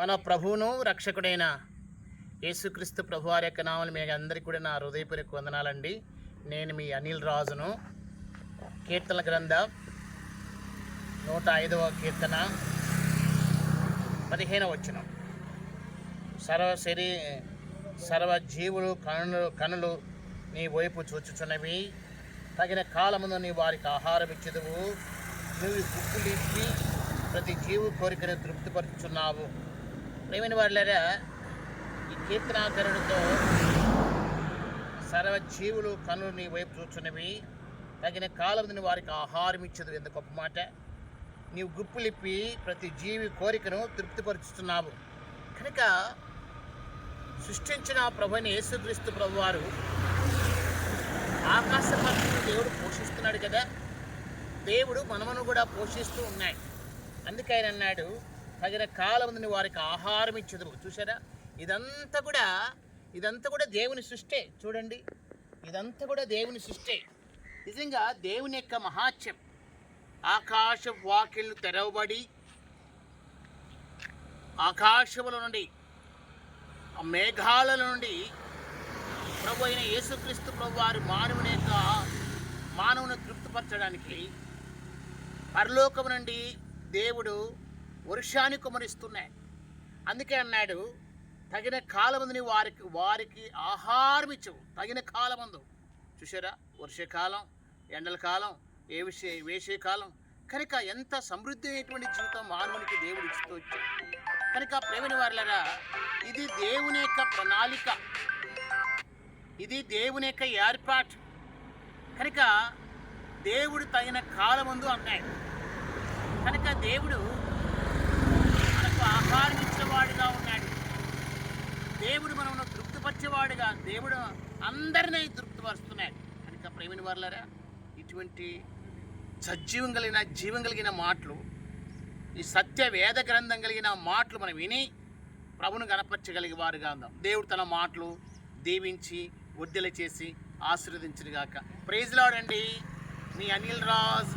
మన ప్రభువును రక్షకుడైన యేసుక్రీస్తు ప్రభు వారి యొక్క నామని మీ అందరికీ కూడా నా హృదయపూర్వక వందనాలండి. నేను మీ అనిల్ రాజును. కీర్తన గ్రంథ నూట ఐదవ కీర్తన పదిహేనవ వచ్చిన సర్వ శరీ సర్వ జీవులు కనులు కనులు నీ వైపు చూచుచున్నవి. తగిన కాలమును నీ వారికి ఆహారం ఇచ్చదువు. నువ్వు బుక్కులిప్పి ప్రతి జీవు కోరికను తృప్తిపరుచున్నావు ప్రేమిని వాళ్ళరా ఈ కీర్తనాకరుడితో సర్వజీవులు కనులు నీ వైపు చూస్తున్నవి. తగిన కాలం నేను వారికి ఆహారం ఇచ్చదు ఎందుకు గొప్ప మాట? నీవు గుప్పులిప్పి ప్రతి జీవి కోరికను తృప్తిపరుచుతున్నావు కనుక సృష్టించిన ప్రభుని యేసుక్రీస్తు ప్రభు వారు ఆకాశ పక్షులు దేవుడు పోషిస్తున్నాడు కదా. దేవుడు మనమును కూడా పోషిస్తూ ఉన్నాయి. అందుకే ఆయన అన్నాడు తగిన కాలముందని వారికి ఆహారం ఇచ్చుదురు. చూసారా ఇదంతా కూడా ఇదంతా కూడా దేవుని సృష్టే. చూడండి. ఇదంతా కూడా దేవుని సృష్టే. నిజంగా దేవుని యొక్క మహాత్యం ఆకాశ వాకిళ్ళు తెరవబడి ఆకాశముల నుండి ఆ మేఘాల నుండి ప్రభు అయిన యేసుక్రీస్తు ప్రభు వారు మానవుని యొక్క మానవుని తృప్తిపరచడానికి పరలోకం నుండి దేవుడు వర్షాన్ని కుమరిస్తున్నాయి. అందుకే అన్నాడు తగిన కాలమందుని వారికి వారికి ఆహారం ఇచ్చవు తగిన కాలమందు. చూసారా వర్షాకాలం ఎండల కాలం ఏ విషయ వేసే కాలం. కనుక ఎంత సమృద్ధి అయినటువంటి జీవితం మానవునికి దేవుడు ఇస్తూ వచ్చాడు. కనుక ప్రేమని వారులరా ఇది దేవుని యొక్క ప్రణాళిక. ఇది దేవుని యొక్క ఏర్పాటు. కనుక దేవుడు తగిన కాలమందు అన్నాడు. కనుక దేవుడు తృప్తిపరిచేవాడుగా దేవుడు అందరినీ తృప్తిపరుస్తున్నాడు. కనుక ప్రేమిని వర్లరా ఇటువంటి సజీవం కలిగిన జీవం కలిగిన మాటలు ఈ సత్య వేద గ్రంథం కలిగిన మాటలు మనం విని ప్రభును గణపరచగలిగే వారుగా ఉందాం. దేవుడు తన మాటలు దీవించి వడ్డెల చేసి ఆశీర్వదించుగాక ప్రైజ్ లాడండి. మీ అనిల్ రాజ్